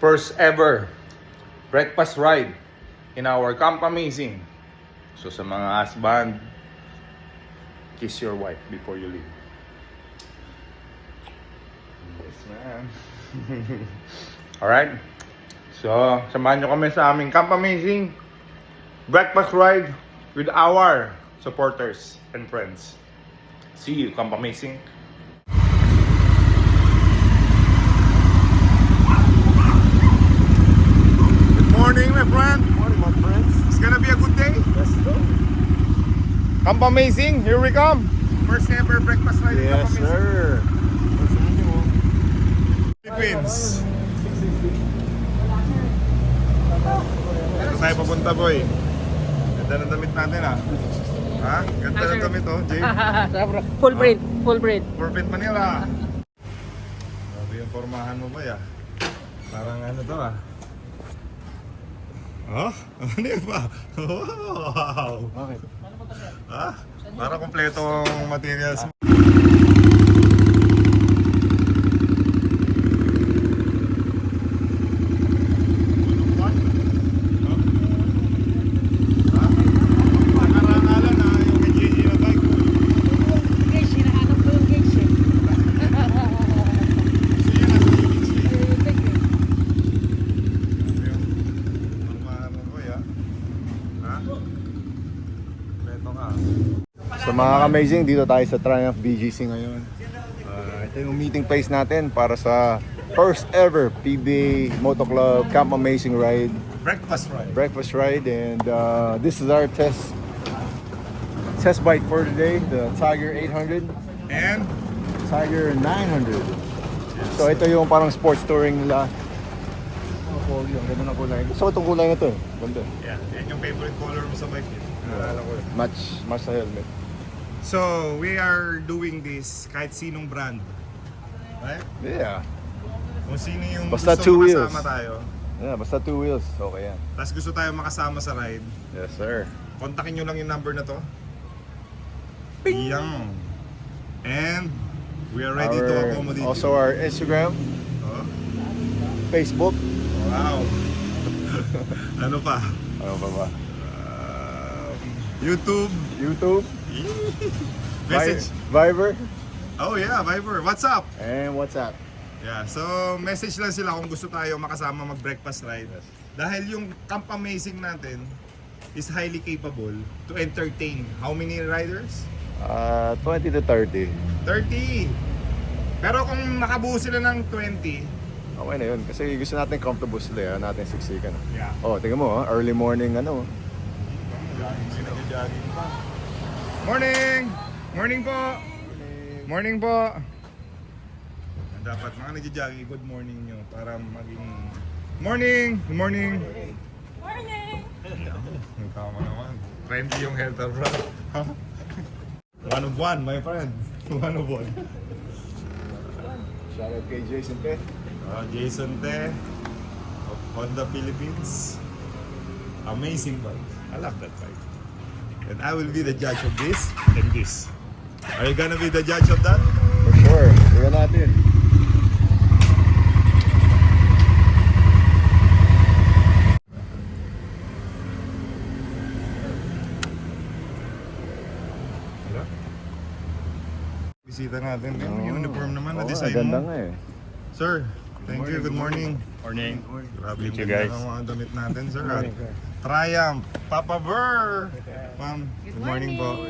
first ever breakfast ride in our Camp Amazing. So sa mga husband, kiss your wife before you leave. Yes, man. Alright? So, samahan nyo kami sa aming Camp Amazing breakfast ride with our supporters and friends. See you, Camp Amazing. Morning, my friend. Morning, my friends. It's gonna be a good day. Let's go. Camp Amazing, here we come. First ever breakfast ride in Camp Yes, Amazing. sir. Philippines. Ito tayo papunta, boy. Ganda ng damit natin, ah. Ha? Ganda ng damit, oh, Jay. Full print, full print. Purpit Manila. Grabe yung formahan mo ba, ya? Parang ano to, ah. Oh? Ano yun ba? Wow! Okay. Ha? Para kompletong materials. Nakarangalan na yung kay JJ na bike. Guys, hinahanap ko yung guys eh. Siya na sa UBC. So mga amazing dito tayo sa Triumph BGC ngayon. Ah, ito yung meeting place natin para sa first ever PBA Moto Club Camp Amazing Ride, Breakfast ride. breakfast ride, and uh, this is our test test bike for today, the Tiger 800, And Tiger 900. So ito yung parang sports touring nila. Oh, ang ganda ng kulay. Gusto ko itong kulay na to. eh. Ganda. yeah, yan yung favorite color mo sa bike. eh. Naalala ko. yun. Match, match sa helmet. So, we are doing this kahit sinong brand. Right? Yeah. Kung sino yung Basta gusto two makasama wheels. tayo. Yeah, basta two wheels. Okay yan. Tapos gusto tayo makasama sa ride. Yes, sir. Kontakin nyo lang yung number na to. Yang. And we are ready to Our- accommodate Also you. our Instagram, Oh, Facebook. wow. ano pa? Ano pa ba? Um, YouTube. YouTube, Message. Vi- Viber, Oh yeah, Viber. What's up? and WhatsApp. Yeah, so message lang sila kung gusto tayo makasama mag-breakfast ride. Dahil yung Camp Amazing natin is highly capable to entertain how many riders? Uh, 20 to 30. 30! Pero kung nakabuo sila ng 20, Okay na yun. Kasi gusto natin comfortable sila. Ayaw natin siksikan. yeah. Oh, tingnan mo, ah, early morning ano. May nagja-jogging pa. Morning! Morning po! Morning po! Dapat mga nagja-jogging, good morning nyo para maging... Morning! Good morning! Morning! Ang tama naman. Friendly yung health bro. one of one, my friend. One of one. Shout out kay Jason Pe. Uh, Jason Te of Honda Philippines. Amazing bike. I love that bike. And I will be the judge of this and this. Are you gonna be the judge of that? For sure. Tingnan natin. Bisita natin. Yung Oh. uniform naman na design ang ganda mo. nga eh. Sir, thank you. Good morning. Morning. Grabe yung you ganda guys. ng mga damit natin, sir. Triumph, Papa Burr. Ma'am, good morning po.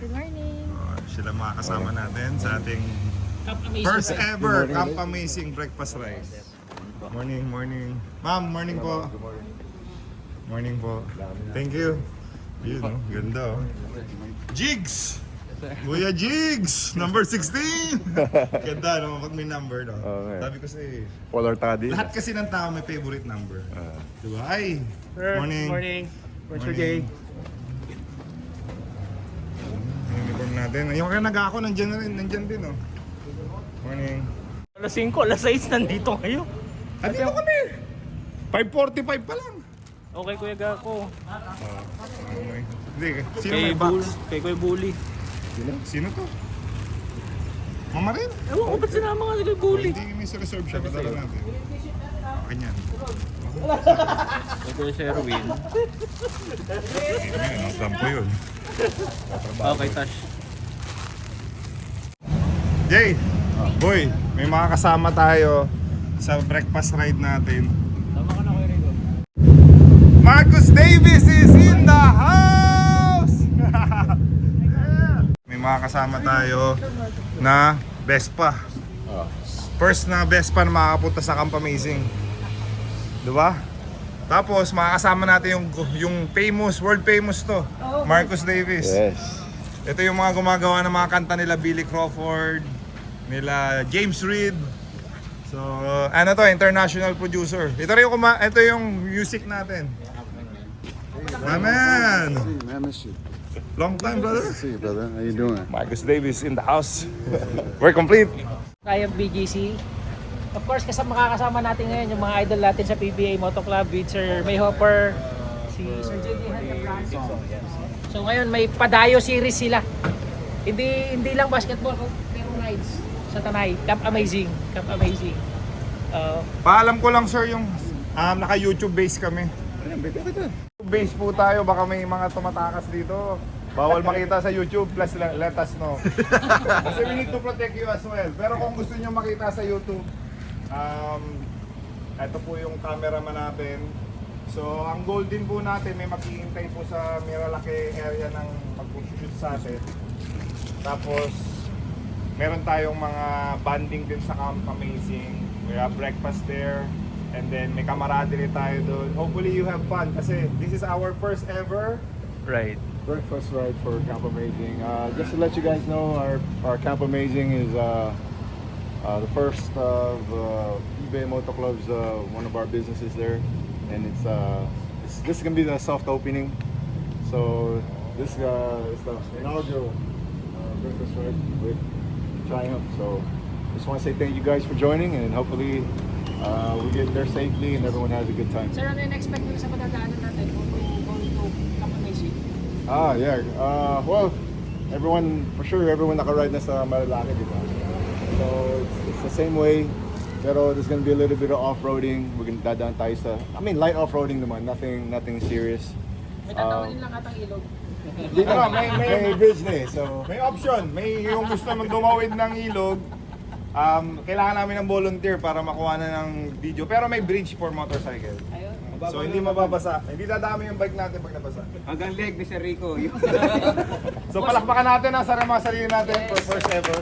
Good morning. Uh, sila mga kasama natin sa ating first ever Good Camp. Amazing Breakfast Rice. Morning, morning. Ma'am, morning po. Good morning. Morning po. Thank you. Yun, no? ganda oh. Jigs! Kuya Jigs! Number 16! Ganda no, pag may number no. Okay. Sabi ko sa'yo eh. Polar Toddy. Lahat kasi ng tao may favorite number. Ah. Diba? Ay! Sir, Morning. Morning. What's your Morning. day? Yung uniform natin. Yung kaya nag-ako, nandyan na rin. Nandyan din oh. Morning. Alas 5, alas 6, nandito kayo. Andito kami! 5.45 pa lang. Okay, Kuya Gako. Okay. Hindi, sino Kay may Bull, box? kay Kuya Bully. Sino to? Mama rin? Ewan ko ba't sinama ka kay Bully? Hindi may sa reserve siya. Padala natin. Okay yan. Kay Kuya Sherwin. Ayun, ang dampo yun. Okay, Tash. Jay, boy, may mga kasama tayo sa breakfast ride natin. Tama ka na, Kuya Rico. Marcus Davis is in the house! May mga kasama tayo na Vespa. First na Vespa na makakapunta sa Camp Amazing. Diba? Tapos makakasama natin yung yung famous, world famous to, Marcus Davis. Yes. Ito yung mga gumagawa ng mga kanta nila Billy Crawford, nila James Reed. So, ano to, international producer. Ito rin yung, kuma- ito yung music natin. Man, miss you. Long time, brother. See you, brother. How you doing? Marcus Davis in the house. We're complete. Kaya BGC. Of course, kasama makakasama natin ngayon yung mga idol natin sa PBA Moto Club with Sir May Hopper, si Sir JD Hernandez. So ngayon may padayo series sila. Hindi hindi lang basketball, pero rides sa Tanay. Camp Amazing. Camp Amazing. Uh, Paalam ko lang, sir, yung um, naka-YouTube base kami. Base po tayo, baka may mga tumatakas dito. Bawal makita sa YouTube, plus le- let us know. Kasi we need to protect you as well. Pero kung gusto nyo makita sa YouTube, um, ito po yung cameraman natin. So, ang goal din po natin, may maghihintay po sa Miralake area ng mag-shoot sa atin. Tapos, meron tayong mga banding din sa Camp Amazing. We have breakfast there. And then may camaraderie tayo doon. Hopefully you have fun kasi this is our first ever Right. Breakfast ride for Camp Amazing. Uh, just to let you guys know, our, our Camp Amazing is uh, uh, the first of uh, eBay Moto Club's uh, one of our businesses there, and it's, uh, it's this is gonna be the soft opening. So this is the inaugural breakfast ride with Triumph. So just want to say thank you guys for joining, and hopefully we get there safely and everyone has a good time. sir, ano yung expect sa madadaanan natin? Ah, yeah. Uh, well, everyone, for sure, everyone nakaride na sa Malalaki, di ba? So, it's, it's the same way. Pero there's gonna be a little bit of off-roading. We're gonna dadaan tayo sa, I mean, light off-roading naman. Nothing, nothing serious. May tatawalin lang atang ilog. Dito na, may, may, May bridge na eh, so... may option. May yung gusto mong dumawid ng ilog. Um, kailangan namin ng volunteer para makuha na ng video. Pero may bridge for motorcycle. Ayun. So hindi mababasa. Hindi dadami yung bike natin pag nabasa. Hanggang leg ni Sir Rico. So palakpakan natin ang sarili mga sarili natin for first ever.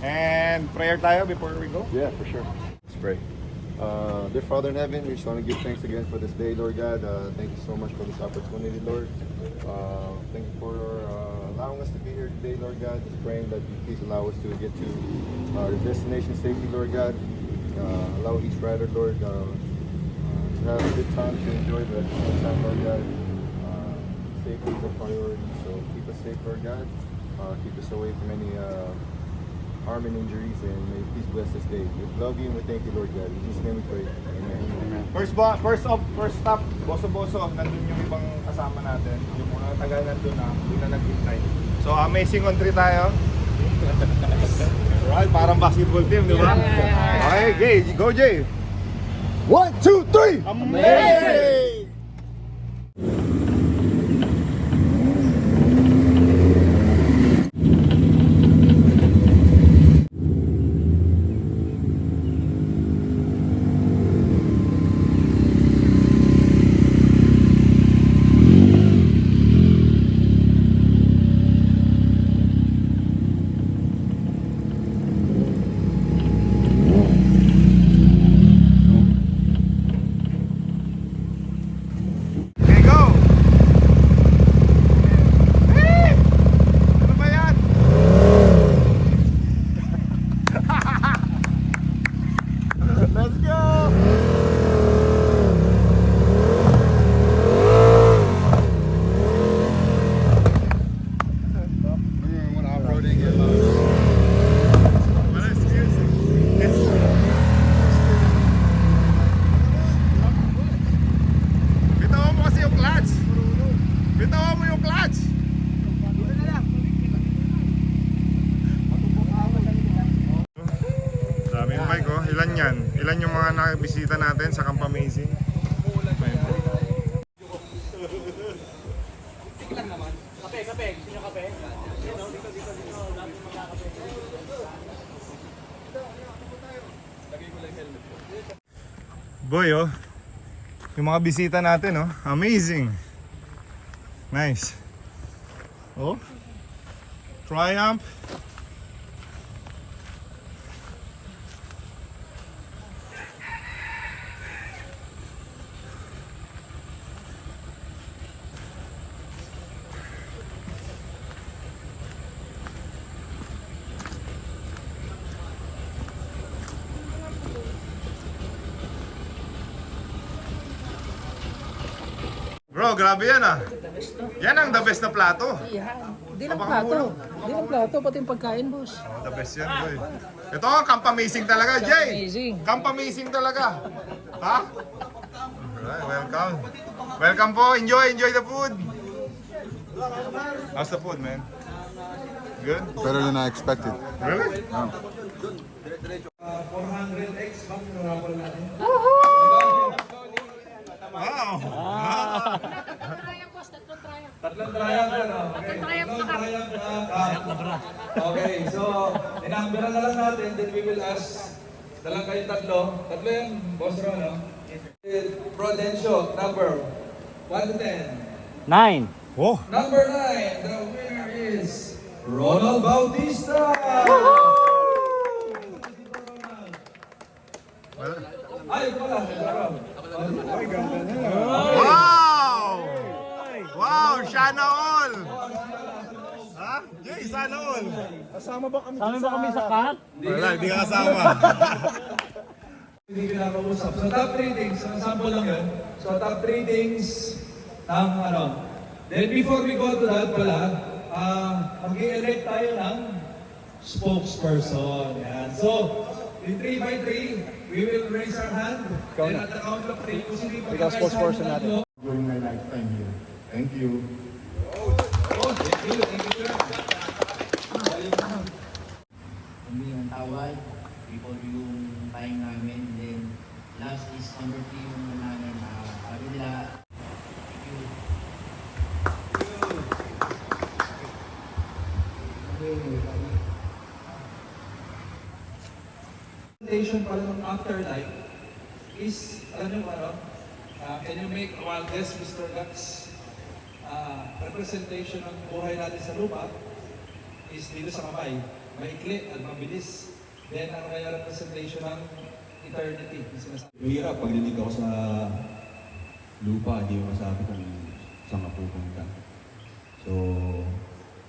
And prayer tayo before we go. Yeah, for sure. Let's pray. Uh, dear Father in heaven, we just want to give thanks again for this day, Lord God. Uh, thank you so much for this opportunity, Lord. Uh, thank you for uh, allowing us to be here today, Lord God. Just praying that you please allow us to get to our destination safely, Lord God. Uh, allow each rider, Lord, uh, uh, to have a good time, to enjoy the good time, Lord God. Uh, safety is a priority, so keep us safe, Lord God. Uh, keep us away from any uh, harm and injuries, and may please bless this day. We love you and we thank you, Lord God. In Jesus' name we pray. Amen. First ba, first up, first stop, boso-boso, nandun yung ibang kasama natin. Yung mga taga nandun na, hindi na naghintay. So amazing three tayo. Right, parang basketball team, di ba? Okay, Jay, go Jay! One, two, three! Amazing! Rico. Yan? Ilan yung mga nakabisita natin sa Camp Amazing? Boy, oh. Yung mga bisita natin, oh. Amazing. Nice. Oh. Triumph. Bro, grabe yan ah. Yan ang the best na plato. Yan. Hindi lang Abangan plato. Hindi lang plato, pati yung pagkain, boss. Oh, the best yan, boy. Ito ang Camp Amazing talaga, Jay. Amazing. Camp Amazing talaga. Ha? Alright, welcome. Welcome po. Enjoy, enjoy the food. How's the food, man? Good? Better than I expected. Really? Wow! Triumph, boss. Tatlong triumph. Tatlong triumph ano? Tatlong triumph na kami. Okay, so inambiran na natin, then we will ask dalang kayong tatlo. Tatlo yan, Boss Ron, no? Prudencio, number 1 to 10. Nine. Oh! Number 9, the winner is Ronald Bautista! Ay, pala. Wow! Wow! Sana all! Jay, sana all! Kami ba kami sa cut? Wala, hindi ka kasama. Hindi kinakausap. So top 3 things, so sample lang yun. So top 3 things ng ano. Then before we go to that pala, uh, mag-elect tayo ng spokesperson. Yan. So, in 3 by 3, we will raise our hand. Then at the count of 3, kung sino yung Ikaw spokesperson natin. During my lifetime here. Thank you. Oh, thank you, thank you, sir. Tawad, before yung time namin, then last is number three yung namin, uh, sabi nila, thank you. presentation pala ng afterlife is, ano ano, uh, can you make a wild guess, Mr. Gax? Uh, representation ng buhay natin sa lupa is dito sa kamay. Maikli at mabilis. Then, ano kaya representation ng eternity? Mahirap pagdating ako sa lupa, hindi mo masabi kung saan ka pupunta. So,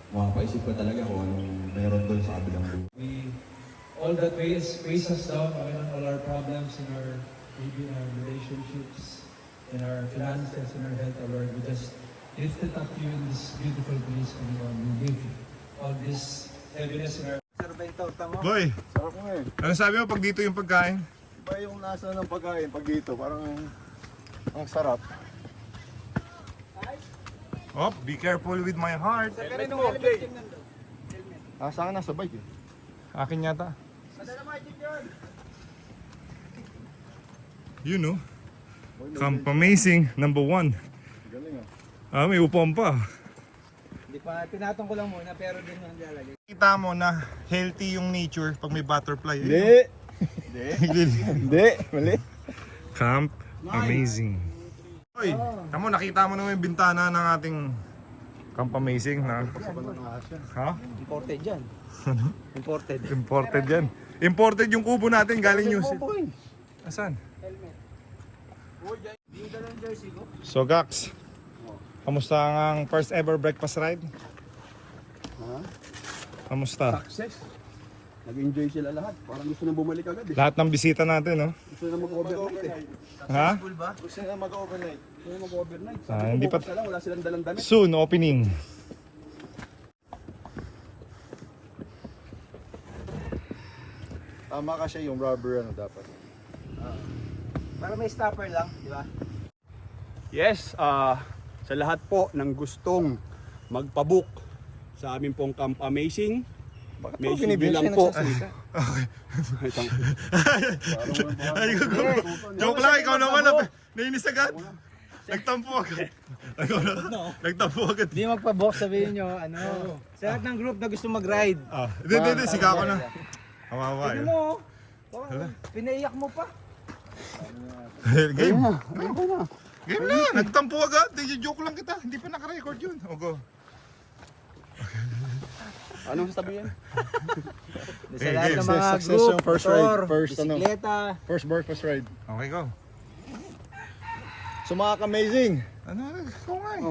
makapaisip ka talaga kung anong meron doon sa kabilang lupa. We, all that weighs, weighs us down, Panginoon, all our problems in our, maybe in our relationships, in our finances, in our health, Lord, we just lift it up to you in this beautiful place, Panginoon. We give all this heaviness in our Boy, Sarap mo eh. ano sabi mo pag dito yung pagkain? Iba yung lasa ng pagkain pag dito. Parang ang sarap. Oh, be careful with my heart. Ah, sa akin nasa bike eh. Akin yata. You know, Camp Amazing, number one. Galing Ah, ah. may upon pa. Hindi pa, tinatong ko lang muna, pero din yung lalagay. Kita mo na healthy yung nature pag may butterfly. Hindi. Hindi. Hindi. Mali. Camp Amazing. Hoy, tamo nakita mo naman yung bintana ng ating Camp Amazing na. Ha? Imported dyan. Imported. Imported yan. Imported yung kubo natin galing New Zealand. Asan? So Gax, kamusta ang first ever breakfast ride? Kamusta? Success. Nag-enjoy sila lahat. Parang gusto na bumalik agad eh. Lahat ng bisita natin, no? Gusto na mag-overnight eh. Ha? Gusto na mag-overnight. Gusto na mag-overnight. Ah, hindi pa- Bukas na lang, wala silang dalang damit. Soon, opening. Tama ka siya yung rubber ano dapat. Para may stopper lang, di ba? Yes, ah sa lahat po ng gustong magpabook sa amin pong Camp Amazing, Bakit may lang po Isang, Ay, gugulo. Joke lang, ikaw naman. na- Nainis agad. Nagtampo agad. Ikaw na. Nagtampo agad. Hindi magpa-box, sabihin nyo, ano, sa lahat ng group na gusto mag-ride. Ah, hindi, hindi, hindi. Siga ko na. Kawawa Ano yun. mo, oh, pinaiyak mo pa. Game. Game na. Nagtampo agad. Hindi, joke lang kita. Hindi pa naka-record yun. O, go. anong sasabihin? Sa Hey, lahat game. ng mga Success group, yung first motor, ride, first ano. bisikleta. First breakfast ride. Okay, go. Sumakak-amazing. Ano? Ikaw nga eh.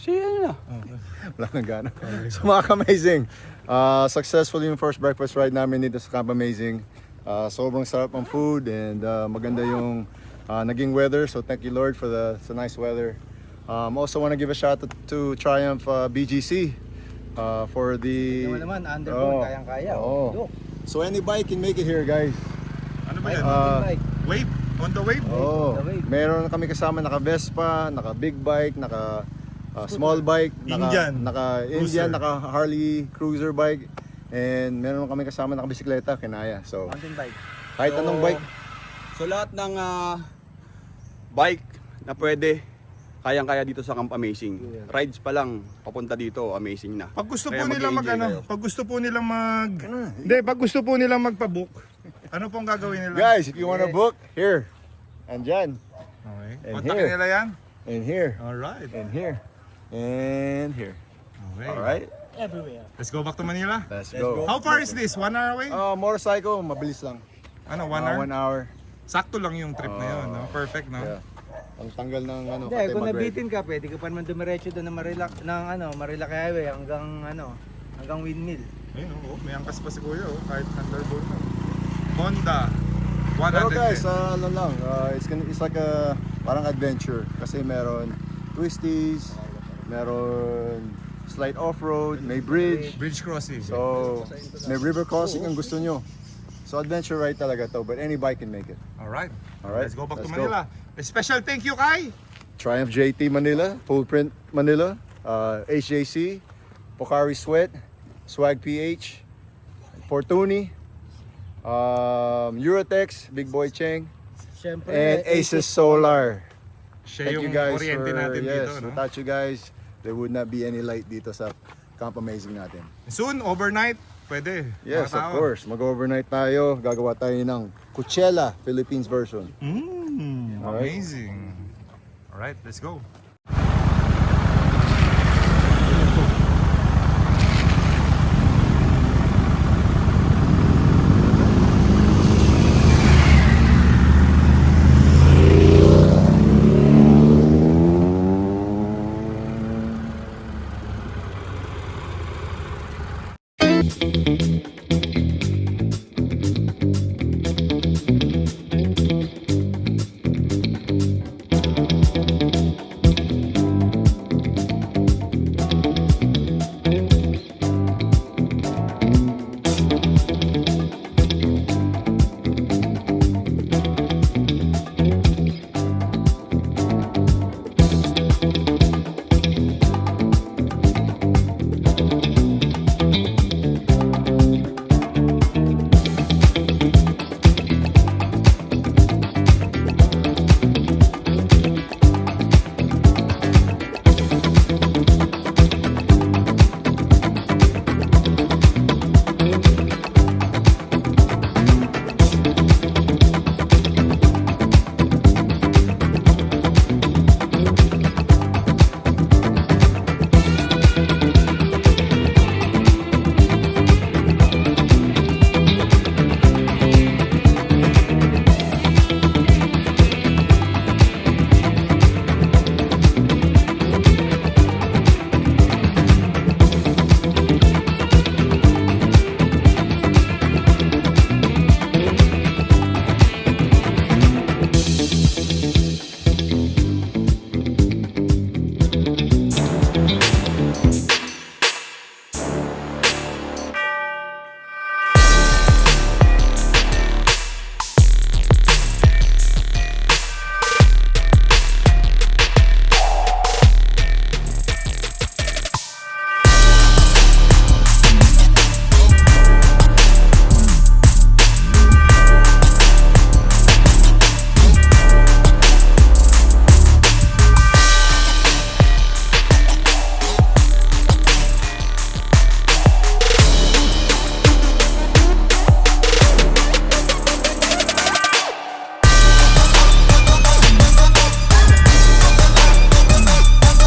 Si ano na? Wala nang gana. Sumakak-amazing. Uh, successful yung first breakfast ride namin dito sa Camp Amazing. Uh, sobrang sarap ang food and uh, maganda yung uh, naging weather. So thank you Lord for the, the nice weather. Um, also want to give a shout out to Triumph uh, BGC uh, for the... Naman naman, underboard, Oo. kayang-kaya. Oo. Look, So any bike can make it here guys. Ano ba yan? Uh, bike. Wave? On the wave? Oh, The wave. meron kami kasama naka Vespa, naka big bike, naka uh, small bike, naka Indian. naka Cruiser. Indian, naka Harley cruiser bike, and meron kami kasama naka bisikleta, kinaya. So, Mountain bike. kahit anong bike, So lahat ng ah, bike na pwede, kayang-kaya dito sa Camp Amazing. Rides pa lang, papunta dito, amazing na. Pag gusto Kaya po nila mag ano, pag gusto po nila mag Hindi, pag gusto po nila magpa-book, ano pong gagawin nila? guys, if you wanna book, here, andyan, Okay. And Kontakin here. nila yan? and here, All right. and here, and here. Okay. Alright, Everywhere. Let's go back to Manila. let's go. How far is this? One hour away? Uh, motorcycle, mabilis lang. Ano, one Uh, hour? One hour. Sakto lang yung trip na yun, no? Perfect, no? Yeah. Ang tanggal ng ano, Hindi, kung nabitin ka, pwede ka pa naman dumiretso doon ng Marilak, ng ano, Marilak Highway hanggang ano, hanggang Windmill. Ayun, oh, may angkas pa si Kuya, oh, kahit Thunderbolt na. Honda, 110. Pero guys, uh, ano lang, uh, it's, gonna, it's like a parang adventure kasi meron twisties, meron slight off-road, may bridge, Bridge crossing. so may river crossing ang gusto nyo. So adventure ride talaga to, but any bike can make it. Alright. Alright, Let's go back let's to Manila. A special thank you, Kai. Triumph JT Manila, Full Print Manila, uh, HJC, Pocari Sweat, Swag PH, Fortuny, um, Eurotex, Big Boy Cheng, Siyempre, and Aces Solar. Siya Thank yung you guys kuryente for, natin yes, dito, no? without you guys, there would not be any light dito sa Camp Amazing natin. Soon, overnight, pwede. Yes, of course. Mag-overnight tayo. Gagawa tayo ng Coachella Philippines version. Mm, Alright. amazing. Alright, let's go.